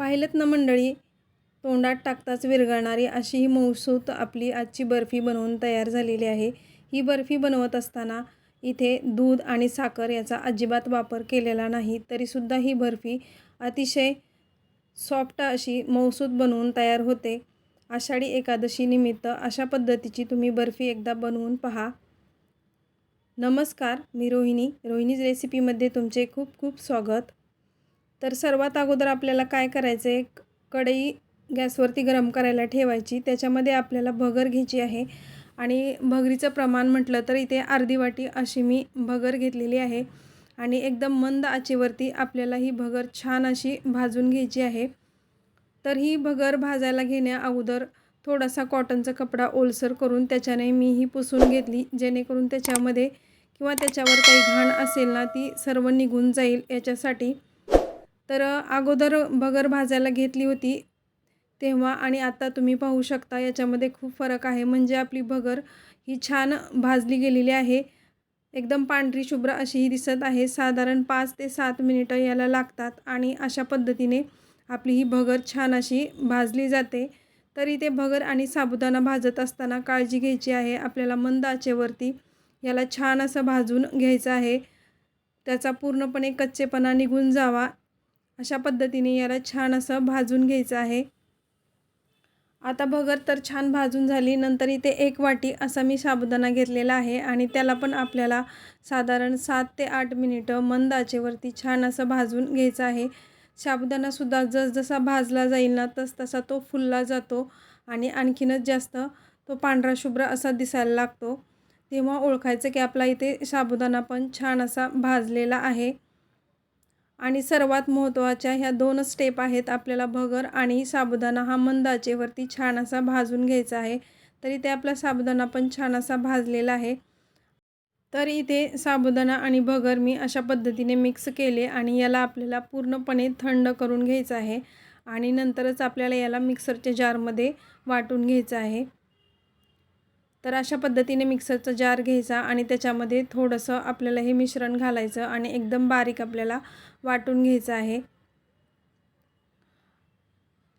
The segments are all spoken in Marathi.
पाहिलं ना मंडळी? तोंडात टाकताच विरघळणारी अशी ही मऊसूत आपली आजची बर्फी बनवून तयार झालेली आहे. ही बर्फी बनवत असताना इथे दूध आणि साखर याचा अजिबात वापर केलेला नाही तरीसुद्धा ही बर्फी अतिशय सॉफ्ट अशी मऊसूत बनवून तयार होते. आषाढी एकादशी निमित्त अशा पद्धतीची तुम्ही बर्फी एकदा बनवून पहा. नमस्कार मी रोहिणी. रोहिणीज रेसिपीमध्ये तुमचे खूप खूप स्वागत. तर सर्वात अगोदर आपल्याला काय करायचं आहे कढई गॅसवरती गरम करायला ठेवायची. त्याच्यामध्ये आपल्याला भगर घ्यायची आहे. आणि भगरीचं प्रमाण म्हटलं तर इथे अर्धी वाटी अशी मी भगर घेतलेली आहे. आणि एकदम मंद आचेवरती आपल्याला ही भगर छान अशी भाजून घ्यायची आहे. तर ही भगर भाजायला घेण्या अगोदर थोडासा कॉटनचा कपडा ओलसर करून त्याच्याने मी ही पुसून घेतली. जेणेकरून त्याच्यामध्ये किंवा त्याच्यावर काही घाण असेल ना ती सर्व निघून जाईल याच्यासाठी. तर अगोदर भगर भाजायला घेतली होती. तेव्हा आणि आता तुम्ही पाहू शकता याच्यामध्ये खूप फरक आहे. म्हणजे आपली भगर ही छान भाजली गेलेली आहे. एकदम पांढरी शुभ्र अशी ही दिसत आहे. साधारण पाच ते सात मिनिटं याला लागतात आणि अशा पद्धतीने आपली ही भगर छान अशी भाजली जाते. तरी ते भगर आणि साबुदाणा भाजत असताना काळजी घ्यायची आहे. आपल्याला मंद आचेवरती याला छान असं भाजून घ्यायचं आहे. त्याचा पूर्णपणे कच्चेपणा निघून जावा. अशा पद्धतीने याला छान असं भाजून घ्यायचं आहे. आता भगर तर छान भाजून झाली नंतर इथे एक वाटी असा मी साबुदाणा घेतलेला आहे आणि त्याला पण आपल्याला साधारण सात ते आठ मिनिटं मंद आचेवरती छान असं भाजून घ्यायचं आहे. साबुदाणासुद्धा जसजसा भाजला जाईल ना तस तसा तो फुलला जातो आणि आणखीनच जास्त तो पांढरा शुभ्र असा दिसायला लागतो. तेव्हा ओळखायचं की आपला इथे साबुदाणा पण छान असा भाजलेला आहे. आणि सर्वात महत्त्वाच्या ह्या दोन स्टेप आहेत आपल्याला भगर आणि साबुदाणा. हा मंदाचेवरती छान असा भाजून घ्यायचा आहे. तरी ते आपला साबुदाणा पण छान असा भाजलेला आहे. तर इथे साबुदाणा आणि भगर मी अशा पद्धतीने मिक्स केले आणि याला आपल्याला पूर्णपणे थंड करून घ्यायचं आहे. आणि नंतरच आपल्याला याला मिक्सरच्या जारमध्ये वाटून घ्यायचं आहे. तर अशा पद्धतीने मिक्सरचा जार घ्यायचा आणि त्याच्यामध्ये थोडंसं आपल्याला हे मिश्रण घालायचं आणि एकदम बारीक आपल्याला वाटून घ्यायचं आहे.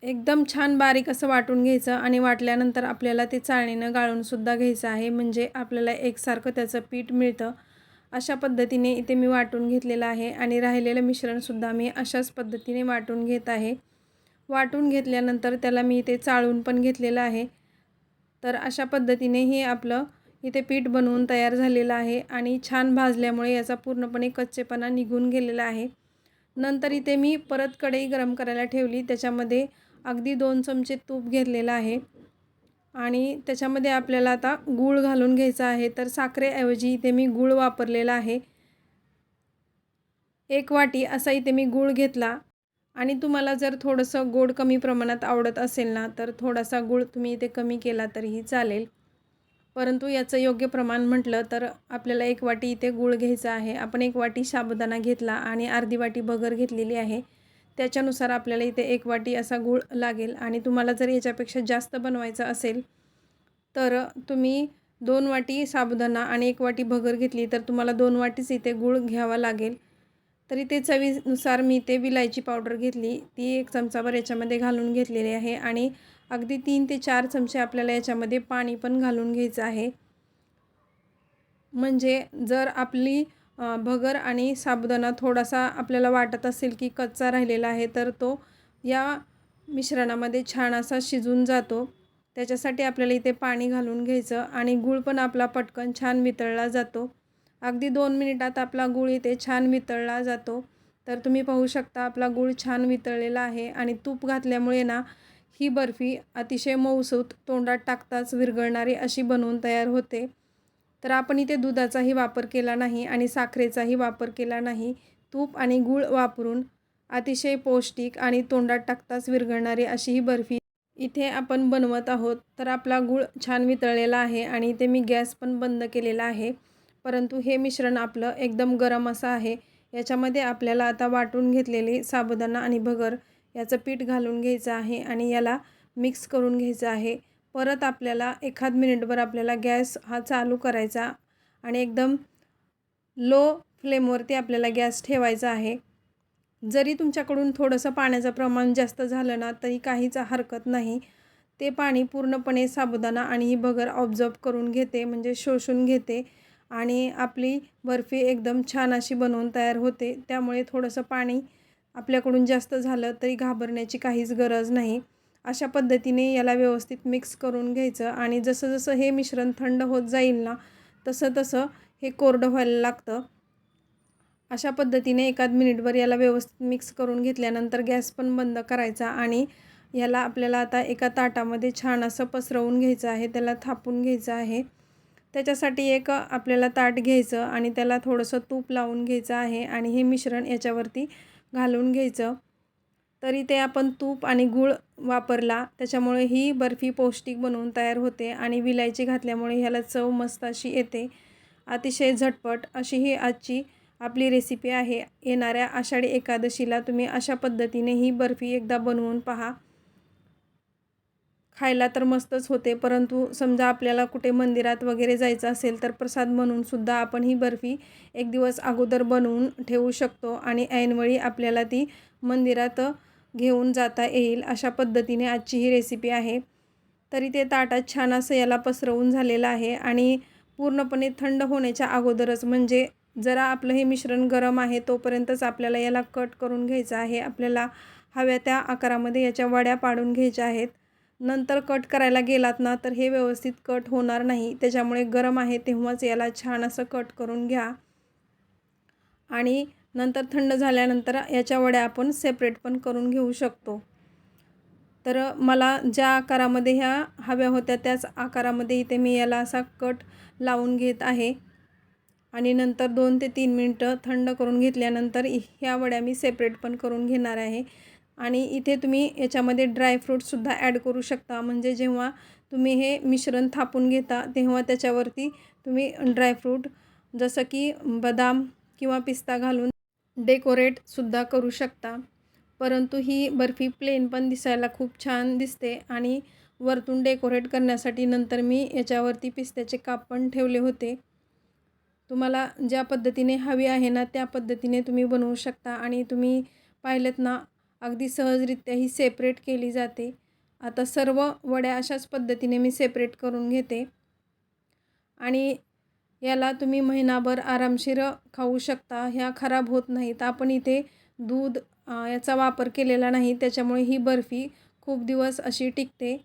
एकदम छान बारीक असं वाटून घ्यायचं आणि वाटल्यानंतर आपल्याला ते चाळणीनं गाळूनसुद्धा घ्यायचं आहे. म्हणजे आपल्याला एकसारखं त्याचं पीठ मिळतं. अशा पद्धतीने इथे मी वाटून घेतलेलं आहे आणि राहिलेलं मिश्रणसुद्धा मी अशाच पद्धतीने वाटून घेत आहे. वाटून घेतल्यानंतर त्याला मी इथे चाळून पण घेतलेलं आहे. तर अशा पद्धतीने हे आपलं इथे पीठ बनवून तयार झालेलं आहे आणि छान भाजल्यामुळे याचा पूर्णपणे कच्चेपणा निघून गेलेला आहे. नंतर इथे मी परत कढई गरम करायला ठेवली. त्याच्यामध्ये अगदी दोन चमचे तूप घेतलेलं आहे. आणि त्याच्यामध्ये आपल्याला आता गूळ घालून घ्यायचा आहे. तर साखरेऐवजी इथे मी गूळ वापरलेला आहे. एक वाटी असा इथे मी गूळ घेतला. आणि तुम्हाला जर थोडंसं गोड कमी प्रमाणात आवडत असेल ना तर थोडासा गूळ तुम्ही इथे कमी केला तरीही चालेल. परंतु याचं योग्य प्रमाण म्हटलं तर आपल्याला एक वाटी इथे गूळ घ्यायचा आहे. आपण एक वाटी साबुदाणा घेतला आणि अर्धी वाटी बगर घेतलेली आहे. त्याच्यानुसार आपल्याला इथे एक वाटी असा गूळ लागेल. आणि तुम्हाला जर याच्यापेक्षा जास्त बनवायचं असेल तर तुम्ही दोन वाटी साबुदाणा आणि एक वाटी भगर घेतली तर तुम्हाला दोन वाटीच इथे गूळ घ्यावा लागेल. तरी ते चवीनुसार मी ते विलायची पावडर घेतली. ती एक चमचाभर याच्यामध्ये घालून घेतलेली आहे आणि अगदी तीन ते चार चमचे आपल्याला याच्यामध्ये पाणी पण घालून घ्यायचं आहे. म्हणजे जर आपली भगर आणि साबुदाणा थोडासा आपल्याला वाटत असेल की कच्चा राहिलेला आहे तर तो या मिश्रणामध्ये छान असा शिजून जातो. त्याच्यासाठी आपल्याला इथे पाणी घालून घ्यायचं आणि गूळ पण आपला पटकन छान वितळला जातो. अगदी दोन मिनिटात आपला गूळ इथे छान वितळला जातो. तर तुम्ही पाहू शकता आपला गूळ छान वितळलेला आहे आणि तूप घातल्यामुळे ना ही बर्फी अतिशय मऊसूत तोंडात टाकताच विरघळणारी अशी बनवून तयार होते. तर आपण इथे दुधाचाही वापर केला नाही आणि साखरेचाही वापर केला नाही. तूप आणि गूळ वापरून अतिशय पौष्टिक आणि तोंडात टाकताच विरघळणारी अशी ही बर्फी इथे आपण बनवत आहोत. तर आपला गूळ छान वितळलेला आहे आणि इथे मी गॅस पण बंद केलेला आहे. परंतु हे मिश्रण आपलं एकदम गरम असं आहे. याच्यामध्ये आपल्याला आता वाटून घेतलेली साबुदाणा आणि भगर याचं पीठ घालून घ्यायचं आहे आणि याला मिक्स करून घ्यायचं आहे. परत आपल्याला एखाद मिनिटभर आपल्याला गॅस हा चालू करायचा आणि एकदम लो फ्लेमवरती आपल्याला गॅस ठेवायचा आहे. जरी तुमच्याकडून थोडंसं पाण्याचं प्रमाण जास्त झालं ना तरी काहीच हरकत नाही. ते पाणी पूर्णपणे साबुदाणा आणि ही भगर ऑब्झर्व करून घेते म्हणजे शोषून घेते. आणि आपली बर्फी एकदम छान अशी बनवून तयार होते. त्यामुळे थोडंसं पाणी आपल्याकडून जास्त झालं तरी घाबरण्याची काहीच गरज नाही. अशा पद्धतीने याला व्यवस्थित मिक्स करून घ्यायचं आणि जसं जसं हे मिश्रण थंड होत जाईल ना तसं तसं हे कोरडं व्हायला लागतं. अशा पद्धतीने एकाद मिनिटभर याला व्यवस्थित मिक्स करून घेतल्यानंतर गॅस पण बंद करायचा आणि याला आपल्याला आता एका ताटामध्ये छान असं पसरवून घ्यायचं आहे. त्याला थापून घ्यायचं आहे. त्याच्यासाठी एक आपल्याला ताट घ्यायचं आणि त्याला थोडंसं तूप लावून घ्यायचं आहे आणि हे मिश्रण याच्यावरती घालून घ्यायचं. तरी ते आपण तूप आणि गूळ वापरला त्याच्यामुळे ही बर्फी पौष्टिक बनवून तयार होते आणि विलायची घातल्यामुळे ह्याला चव मस्त अशी येते. अतिशय झटपट अशी ही आजची आपली रेसिपी आहे. येणाऱ्या आषाढी एकादशीला तुम्ही अशा पद्धतीने ही बर्फी एकदा बनवून पहा. खायला तर मस्तच होते परंतु समजा आपल्याला कुठे मंदिरात वगैरे जायचं असेल तर प्रसाद म्हणून सुद्धा आपण ही बर्फी एक दिवस अगोदर बनवून ठेवू शकतो आणि ऐनवेळी आपल्याला ती मंदिरात घेऊन जाता येईल अशा पद्धतीने आजची ही रेसिपी आहे. तरी ते ताटात छान असं याला पसरवून झालेलं आहे आणि पूर्णपणे थंड होण्याच्या अगोदरच म्हणजे जरा आपलं हे मिश्रण गरम आहे तोपर्यंतच आपल्याला याला कट करून घ्यायचं आहे. आपल्याला हव्या त्या आकारामध्ये याच्या वड्या पाडून घ्यायच्या आहेत. नंतर कट करायला गेलात ना तर हे व्यवस्थित कट होणार नाही. त्याच्यामुळे गरम आहे तेव्हाच याला छान असं कट करून घ्या. आणि नंतर थंड झाल्यानंतर याच्या वड्या आपण सेपरेट पण करून घेऊ शकतो. तर मला ज्या आकारामध्ये ह्या हव्या होत्या त्याच आकारामध्ये इथे मी याला असा कट लावून घेत आहे. आणि नंतर दोन ते तीन मिनटं थंड करून घेतल्यानंतर ह्या वड्या मी सेपरेट पण करून घेणार आहे. आणि इथे तुम्ही याच्यामध्ये ड्रायफ्रूटसुद्धा ॲड करू शकता. म्हणजे जेव्हा तुम्ही हे मिश्रण थापून घेता तेव्हा त्याच्यावरती तुम्ही ड्रायफ्रूट जसं की बदाम किंवा पिस्ता घालून डेकोरेटसुद्धा करू शकता. परंतु ही बर्फी प्लेन पण दिसायला खूप छान दिसते आणि वरतून डेकोरेट करण्यासाठी नंतर मी याच्यावरती पिस्त्याचे काप पण ठेवले होते. तुम्हाला ज्या पद्धतीने हवी आहे ना त्या पद्धतीने तुम्ही बनवू शकता आणि तुम्ही पाहिलेत ना अगदी सहजरित्या ही सेपरेट केली जाते. आता सर्व वड्या अशाच पद्धतीने मी सेपरेट करून घेते. आणि याला तुम्ही महिनाभर आरामशीर खाऊ शकता. ह्या खराब होत नाहीत. आपण इथे दूध याचा वापर केलेला नाही. त्याच्यामुळे ही बर्फी खूप दिवस अशी टिकते.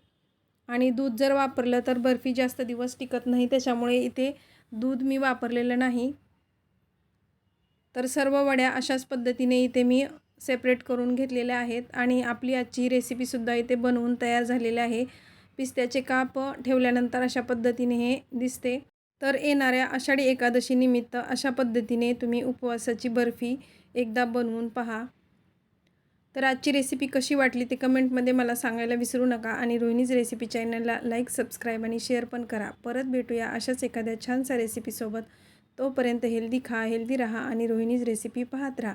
आणि दूध जर वापरलं तर बर्फी जास्त दिवस टिकत नाही. त्याच्यामुळे इथे दूध मी वापरलेलं नाही. तर सर्व वड्या अशाच पद्धतीने इथे मी सेपरेट करून घेतलेल्या आहेत. आणि आपली आजची रेसिपीसुद्धा इथे बनवून तयार झालेली आहे. पिस्त्याचे काप ठेवल्यानंतर अशा पद्धतीने हे दिसते. तर येणाऱ्या आषाढी एकादशी निमित्त अशा पद्धतीने तुम्ही उपवासाची बर्फी एकदा बनवून पहा. तर आजची रेसिपी कशी वाटली ते कमेंटमध्ये मला सांगायला विसरू नका आणि रोहिणीज रेसिपी चॅनलला लाईक सबस्क्राईब आणि शेअर पण करा. परत भेटूया अशाच एखाद्या छानसा रेसिपीसोबत तोपर्यंत हेल्दी खा हेल्दी राहा आणि रोहिणीज रेसिपी पाहत राहा.